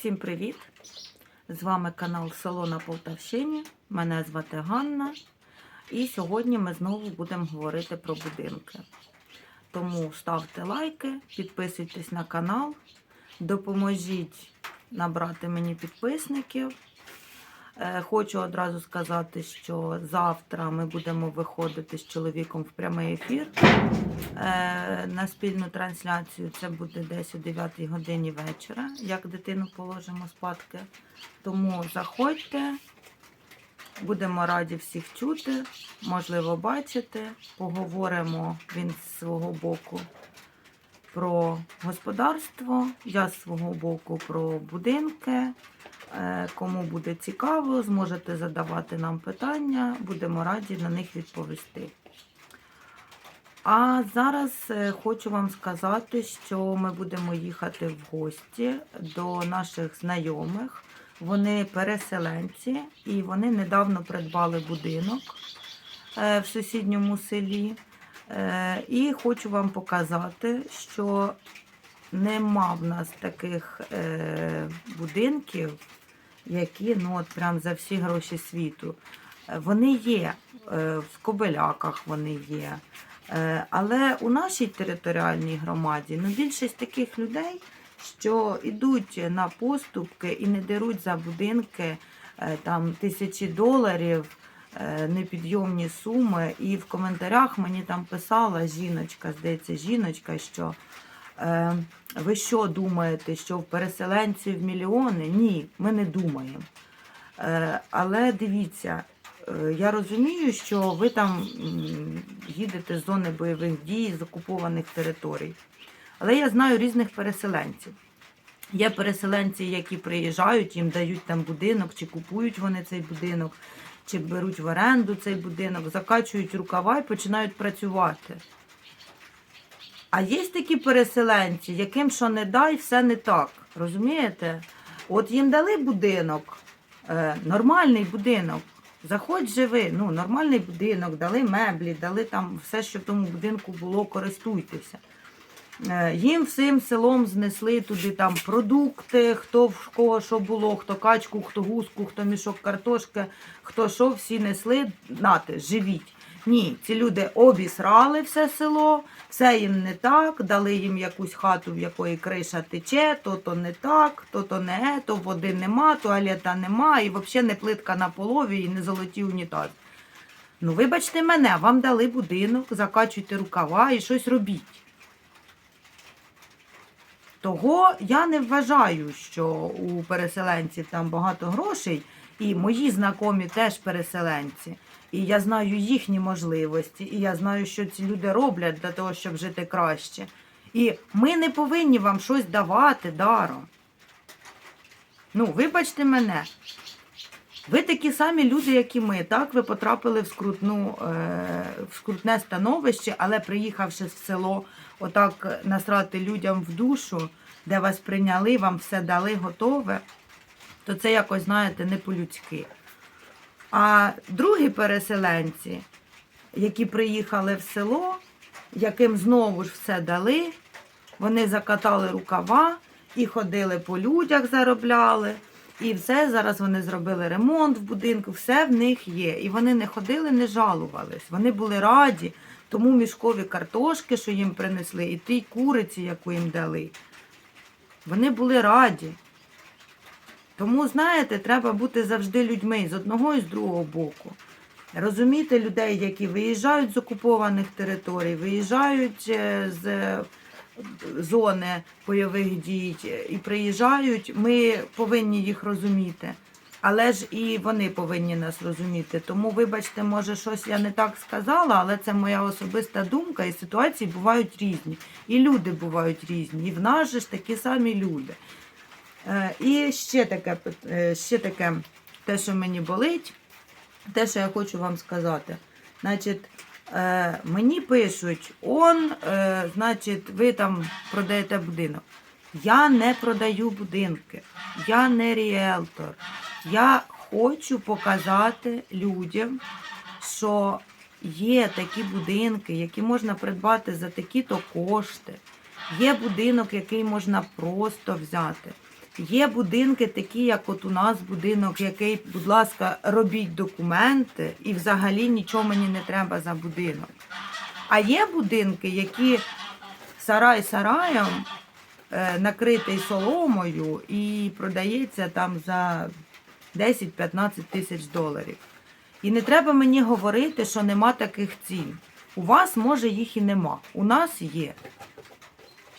Всім привіт! З вами канал Село на Полтавщині. Мене звати Ганна. І сьогодні ми знову будемо говорити про будинки. Тому ставте лайки, підписуйтесь на канал, допоможіть набрати мені підписників. Е, Хочу одразу сказати, що завтра ми будемо виходити з чоловіком в прямий ефір е, на спільну трансляцію. Це буде десь о 9 годині вечора, як дитину положимо спадки. Тому заходьте, будемо раді всіх чути, можливо, бачити. Поговоримо він з свого боку про господарство, я з свого боку про будинки. Е, Кому буде цікаво, зможете задавати нам питання, будемо раді на них відповісти. А зараз е, хочу вам сказати, що ми будемо їхати в гості до наших знайомих. Вони переселенці і вони недавно придбали будинок е, в сусідньому селі. І хочу вам показати, що нема в нас таких будинків, які ну, от прям за всі гроші світу. Е, Вони є, е, в Кобеляках вони є. Е, Але у нашій територіальній громаді ну, більшість таких людей, що йдуть на поступки і не деруть за будинки там, тисячі доларів, непідйомні суми. І в коментарях мені там писала жіночка, здається, жіночка, що ви що думаєте, що в переселенців мільйони? Ні, ми не думаємо. Е, Але дивіться, е, я розумію, що ви там їдете з зони бойових дій, з окупованих територій. Але я знаю різних переселенців. Є переселенці, які приїжджають, їм дають там будинок, чи купують вони цей будинок, чи беруть в оренду цей будинок, закачують рукава і починають працювати. А є такі переселенці, яким що не дай, все не так. Розумієте? От їм дали будинок, е, нормальний будинок. Заходь живи, ну, нормальний будинок, дали меблі, дали там все, що в тому будинку було, користуйтеся. Е, Їм всім селом знесли туди там продукти, хто в кого що було, хто качку, хто гуску, хто мішок картошки, хто що, всі несли, нате, живіть. Ні, ці люди обісрали все село, все їм не так, дали їм якусь хату, в якої криша тече, то то не так, то то не то води нема, туалета нема, і взагалі не плитка на полові, і не золоті унітази. Ну, вибачте мене, вам дали будинок, закачуйте рукава і щось робіть. Того я не вважаю, що у переселенців там багато грошей, і мої знайомі теж переселенці. І я знаю їхні можливості, і я знаю, що ці люди роблять для того, щоб жити краще. І ми не повинні вам щось давати даром. Ну, вибачте мене. Ви такі самі люди, як і ми. Так, ви потрапили в скрутну, е, в скрутне становище, але приїхавши в село, отак насрати людям в душу, де вас прийняли, вам все дали готове, то це якось, знаєте, не по-людськи. А другі переселенці, які приїхали в село, яким знову ж все дали, вони закатали рукава і ходили по людях, заробляли. І все зараз вони зробили ремонт в будинку, все в них є. І вони не ходили, не жалувались. Вони були раді тому мішкові картошки, що їм принесли, і тій куриці, яку їм дали. Вони були раді. Тому, знаєте, треба бути завжди людьми з одного і з другого боку. Розуміти людей, які виїжджають з окупованих територій, виїжджають е, з зони бойових дій і приїжджають, ми повинні їх розуміти. Але ж і вони повинні нас розуміти. Тому, вибачте, може, щось я не так сказала, але це моя особиста думка, і ситуації бувають різні. І люди бувають різні. І в нас же ж такі самі люди. Е, І ще таке, е, ще таке, те, що мені болить, те, що я хочу вам сказати. Значить, е, мені пишуть, он, значить, ви там продаєте будинок. Я не продаю будинки, я не ріелтор. Я хочу показати людям, що є такі будинки, які можна придбати за такі-то кошти. Є будинок, який можна просто взяти. Є будинки такі, як от у нас будинок, який, будь ласка, робіть документи і взагалі нічого мені не треба за будинок. А є будинки, які сарай сараєм е, накритий соломою і продається там за 10-15 тисяч доларів. І не треба мені говорити, що нема таких цін. У вас, може, їх і нема. У нас є.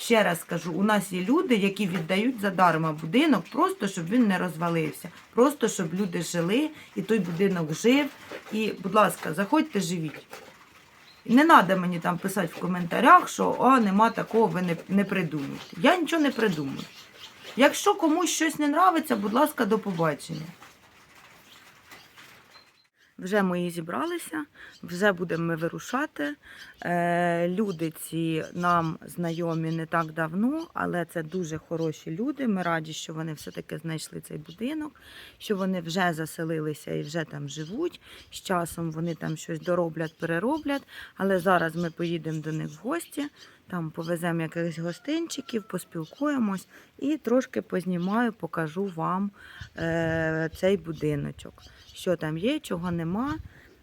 Ще раз кажу, у нас є люди, які віддають задарма будинок, просто щоб він не розвалився, просто щоб люди жили і той будинок жив. І, будь ласка, заходьте, живіть. Не треба мені там писати в коментарях, що а, нема такого, ви не, не придумаєте. Я нічого не придумаю. Якщо комусь щось не нравиться, будь ласка, до побачення. Вже мої зібралися, вже будемо ми вирушати. Е, люди ці нам знайомі не так давно, але це дуже хороші люди. Ми раді, що вони все-таки знайшли цей будинок, що вони вже заселилися і вже там живуть. З часом вони там щось дороблять, перероблять. Але зараз ми поїдемо до них в гості, там повеземо якихось гостинчиків, поспілкуємось і трошки познімаю, покажу вам е, цей будиночок що там є, чого нема.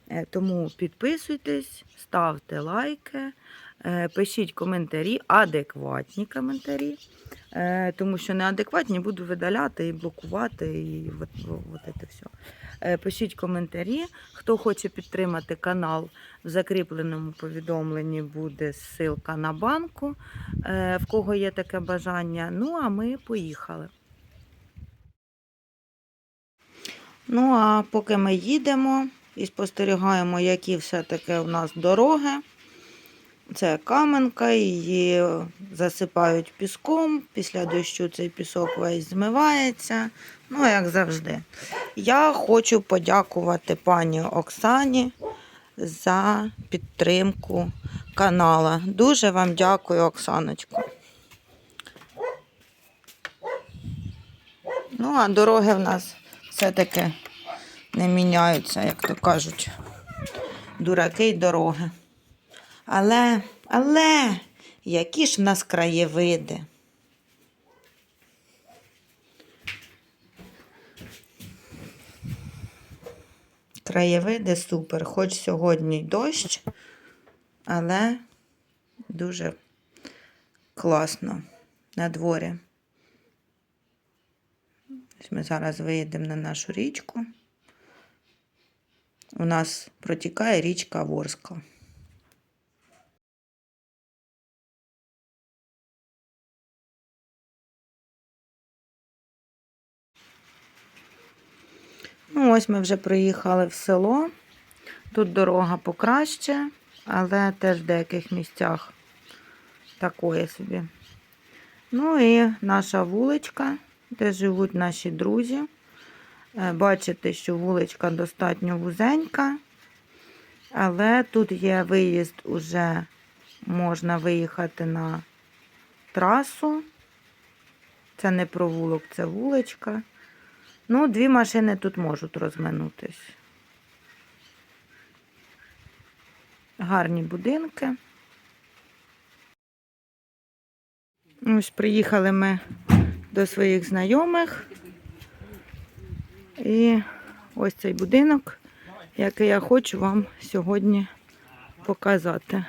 Е, Тому підписуйтесь, ставте лайки, е, пишіть коментарі, адекватні коментарі. Е, Тому що неадекватні буду видаляти і блокувати, і от, от це все. Пишіть коментарі. Хто хоче підтримати канал, в закріпленому повідомленні буде ссылка на банку, в кого є таке бажання. Ну, а ми поїхали. Ну, а поки ми їдемо і спостерігаємо, які все-таки у нас дороги. Це каменка, її засипають піском. Після дощу цей пісок весь змивається. Ну, як завжди. Я хочу подякувати пані Оксані за підтримку канала. Дуже вам дякую, Оксаночко. Ну, а дороги в нас все-таки не міняються, як то кажуть. Дураки й дороги. Але, але, які ж в нас краєвиди. Краєвиди супер. Хоч сьогодні дощ, але дуже класно на дворі. Ось Ми зараз виїдемо на нашу річку. У нас протікає річка Ворскла. Ну, ось ми вже приїхали в село. Тут дорога покраще, але теж в деяких місцях такої собі. Ну і наша вуличка, де живуть наші друзі. Е, Бачите, що вуличка достатньо вузенька, але тут є виїзд, уже можна виїхати на трасу. Це не провулок, це вуличка. Ну, дві машини тут можуть розминутись. Гарні будинки. Ось приїхали ми до своїх знайомих. І ось цей будинок, який я хочу вам сьогодні показати.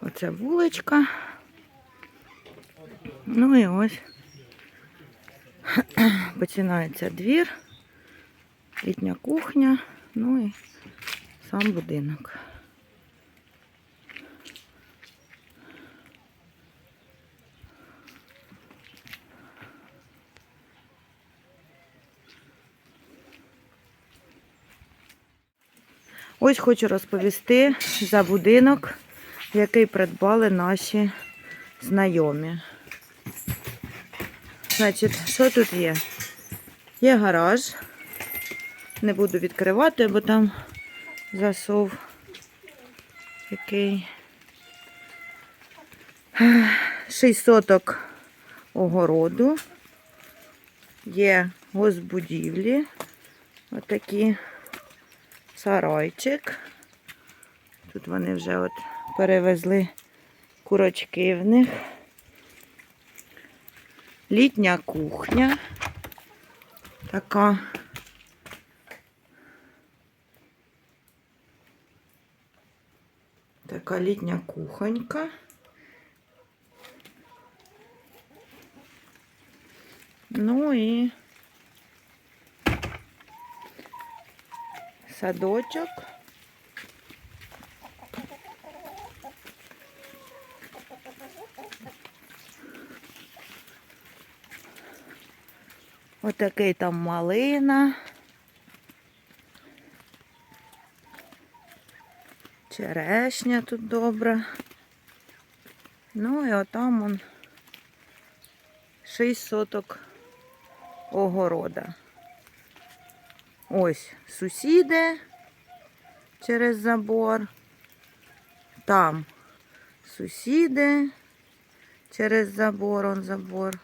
Оце вуличка. Ну і ось починається двір, літня кухня, ну і сам будинок. Ось хочу розповісти за будинок, який придбали наші знайомі. Значить, що тут є? Є гараж. Не буду відкривати, бо там засов який. Шість соток огороду. Є госбудівлі. Отакі сарайчик. Тут вони вже от перевезли курочки в них. Літня кухня. Така. Така літня кухонька. Ну і садочок. Отакий там малина. Черешня тут добра. Ну і отам он 6 соток огорода. Ось сусіди через забор. Там сусіди через забор, он забор.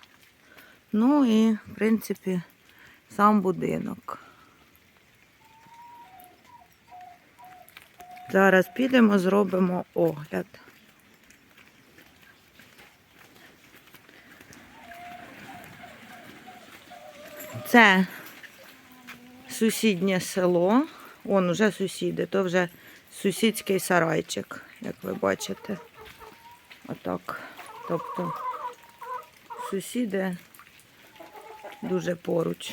Ну і, в принципі, сам будинок. Зараз підемо, зробимо огляд. Це сусіднє село. Вон уже сусіди, то вже сусідський сарайчик, як ви бачите. Отак. Тобто сусіди дуже поруч.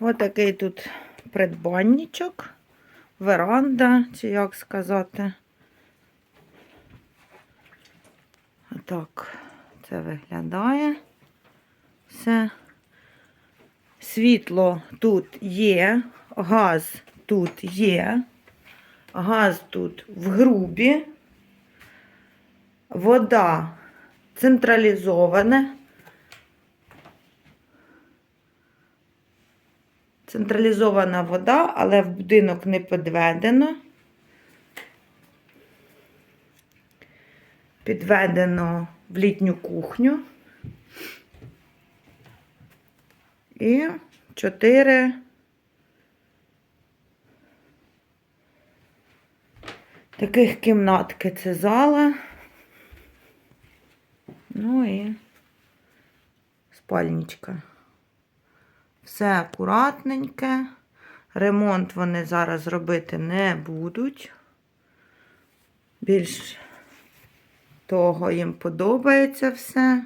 Ось такий тут придбанничок, веранда, чи як сказати. Отак це виглядає. Все. Світло тут є, газ тут є, газ тут в грубі, вода централізована. Централізована вода, але в будинок не підведено. Підведено в літню кухню. І чотири таких кімнатки це зала. Ну і спальничка. Все акуратненьке. Ремонт вони зараз робити не будуть. Більш того їм подобається все.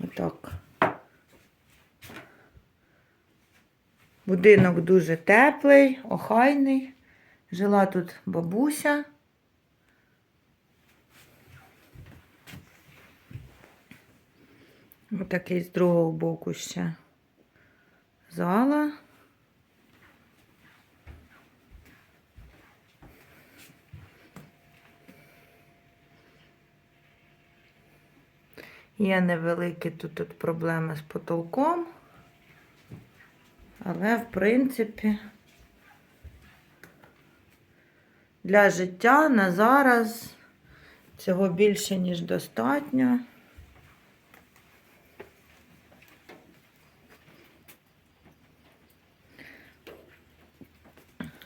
Отак. Будинок дуже теплий, охайний. Жила тут бабуся. Отакий з другого боку ще зала. Є невеликі тут, тут проблеми з потолком, але, в принципі, для життя на зараз цього більше, ніж достатньо.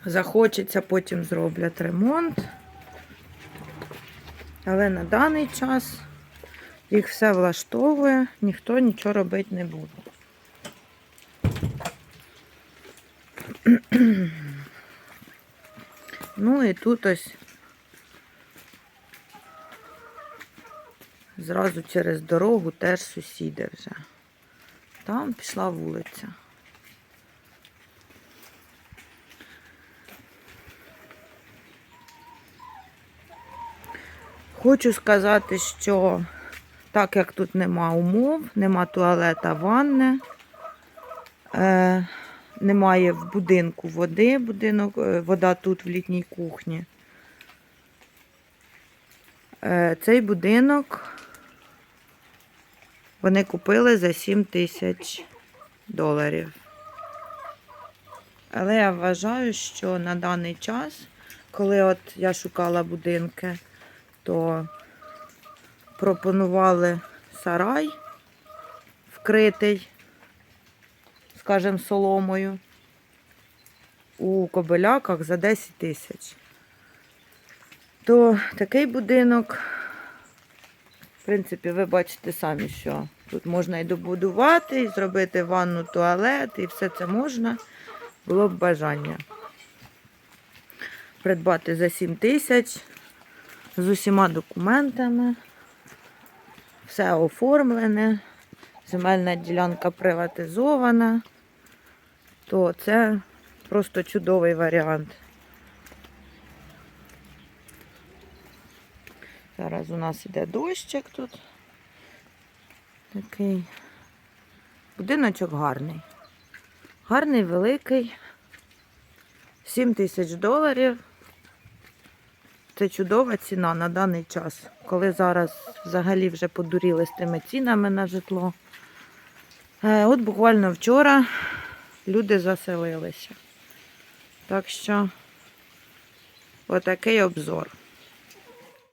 Захочеться, потім зроблять ремонт. Але на даний час їх все влаштовує, ніхто нічого робити не буде. Ну і тут ось зразу через дорогу теж сусіди вже. Там пішла вулиця. Хочу сказати, що так як тут нема умов, нема туалета, ванни, е, немає в будинку води, будинок, е, вода тут в літній кухні. Е, цей будинок вони купили за 7 тисяч доларів. Але я вважаю, що на даний час, коли от я шукала будинки, то пропонували сарай вкритий скажімо, соломою. У Кобиляках за 10 тисяч. То такий будинок, в принципі, ви бачите самі, що тут можна і добудувати, і зробити ванну, туалет, і все це можна. Було б бажання. Придбати за 7 тисяч з усіма документами. Все оформлене, земельна ділянка приватизована, то це просто чудовий варіант. Зараз у нас іде дощик тут. Такий будиночок гарний. Гарний, великий. 7 тисяч доларів. Це чудова ціна на даний час, коли зараз взагалі вже подуріли з тими цінами на житло. Е, От буквально вчора люди заселилися. Так що отакий обзор.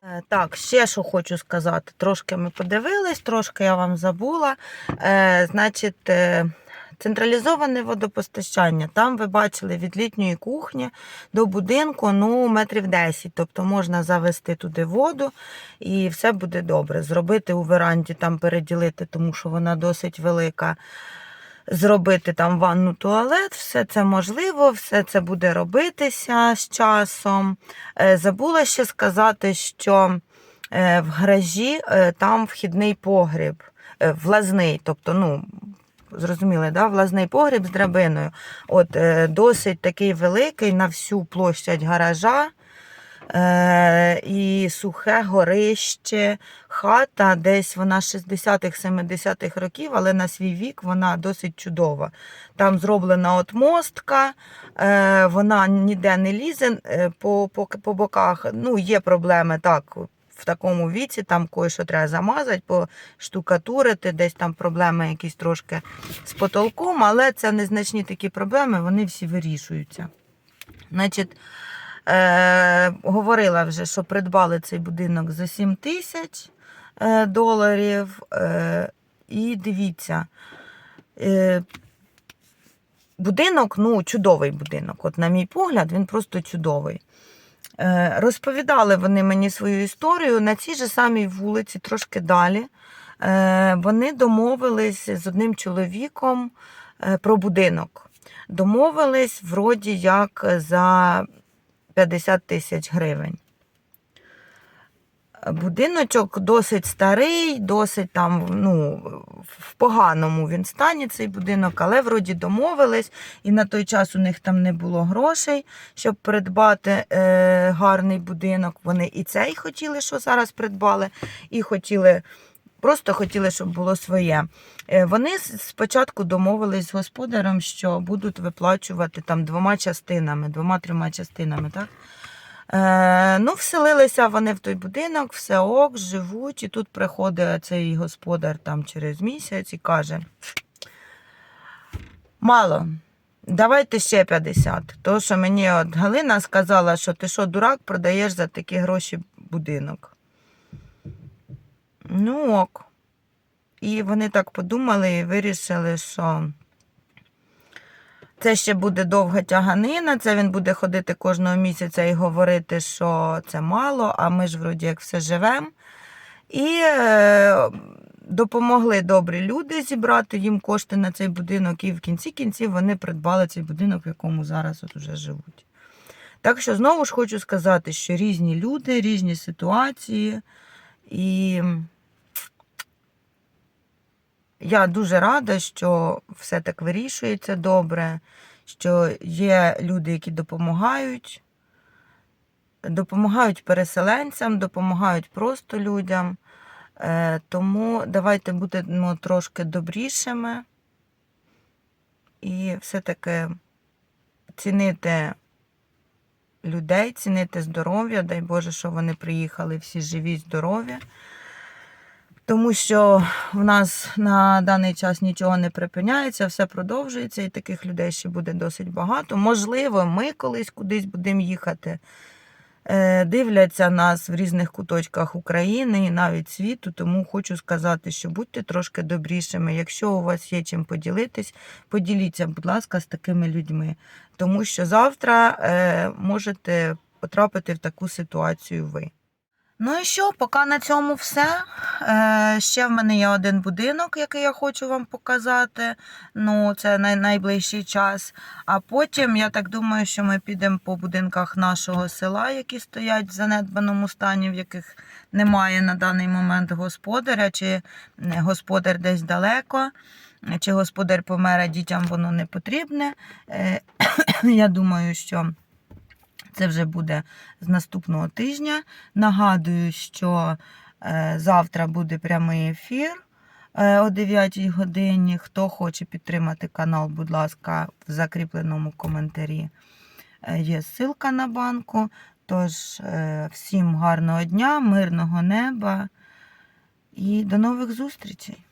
Е, Так, ще що хочу сказати. Трошки ми подивились, трошки я вам забула. Е, значить, централізоване водопостачання. Там ви бачили від літньої кухні до будинку ну, метрів 10. Тобто можна завести туди воду і все буде добре. Зробити у веранді, там переділити, тому що вона досить велика. Зробити там ванну туалет, все це можливо, все це буде робитися з часом. Е, Забула ще сказати, що е, в гаражі е, там вхідний погріб, влазний, тобто, ну, зрозуміли, да? влазний погріб з драбиною. От е, досить такий великий на всю площадь гаража. Е, і сухе горище, хата, десь вона 60-х, 70-х років, але на свій вік вона досить чудова. Там зроблена от мостка, е, вона ніде не лізе е, по, по, по боках. Ну, є проблеми так. В такому віці там кое-що треба замазати, поштукатурити, десь там проблеми якісь трошки з потолком, але це незначні такі проблеми, вони всі вирішуються. Значить, Е, говорила вже, що придбали цей будинок за 7 тисяч е, доларів. Е, і дивіться, е, будинок, ну, чудовий будинок. От, на мій погляд, він просто чудовий. Е, розповідали вони мені свою історію на цій же самій вулиці, трошки далі. Е, вони домовились з одним чоловіком е, про будинок. Домовились вроді як за 50 тисяч гривень. Будиночок досить старий, досить там, ну, в поганому він стані цей будинок, але вроді домовились, і на той час у них там не було грошей, щоб придбати е, гарний будинок. Вони і цей хотіли, що зараз придбали, і хотіли, просто хотіли, щоб було своє. Е, Вони спочатку домовились з господарем, що будуть виплачувати там двома частинами, двома-трьома частинами, так? Е, ну, вселилися вони в той будинок, все ок, живуть, і тут приходить цей господар там через місяць і каже: мало, давайте ще 50. То, що мені от Галина сказала, що ти що, дурак, продаєш за такі гроші будинок. Ну ок. І вони так подумали і вирішили, що це ще буде довга тяганина, це він буде ходити кожного місяця і говорити, що це мало, а ми ж вроді як все живемо. І е, допомогли добрі люди зібрати їм кошти на цей будинок, і в кінці кінців вони придбали цей будинок, в якому зараз от уже живуть. Так що знову ж хочу сказати, що різні люди, різні ситуації. І я дуже рада, що все так вирішується добре, що є люди, які допомагають, допомагають переселенцям, допомагають просто людям. Е, Тому давайте будемо трошки добрішими і все-таки цінити людей, цінити здоров'я. Дай Боже, що вони приїхали всі живі, здорові. Тому що в нас на даний час нічого не припиняється, все продовжується, і таких людей ще буде досить багато. Можливо, ми колись кудись будемо їхати. е, дивляться нас в різних куточках України і навіть світу. Тому хочу сказати, що будьте трошки добрішими. Якщо у вас є чим поділитись, поділіться, будь ласка, з такими людьми. Тому що завтра е, можете потрапити в таку ситуацію ви. Ну і що, поки на цьому все. Е, ще в мене є один будинок, який я хочу вам показати. Ну, це на найближчий час. А потім, я так думаю, що ми підемо по будинках нашого села, які стоять в занедбаному стані, в яких немає на даний момент господаря, чи е, господар десь далеко, чи господар помер, а дітям воно не потрібне. Е, я думаю, що. Це вже буде з наступного тижня. Нагадую, що е, завтра буде прямий ефір е, о 9 годині. Хто хоче підтримати канал, будь ласка, в закріпленому коментарі е, є ссылка на банку. Тож, всім гарного дня, мирного неба і до нових зустрічей!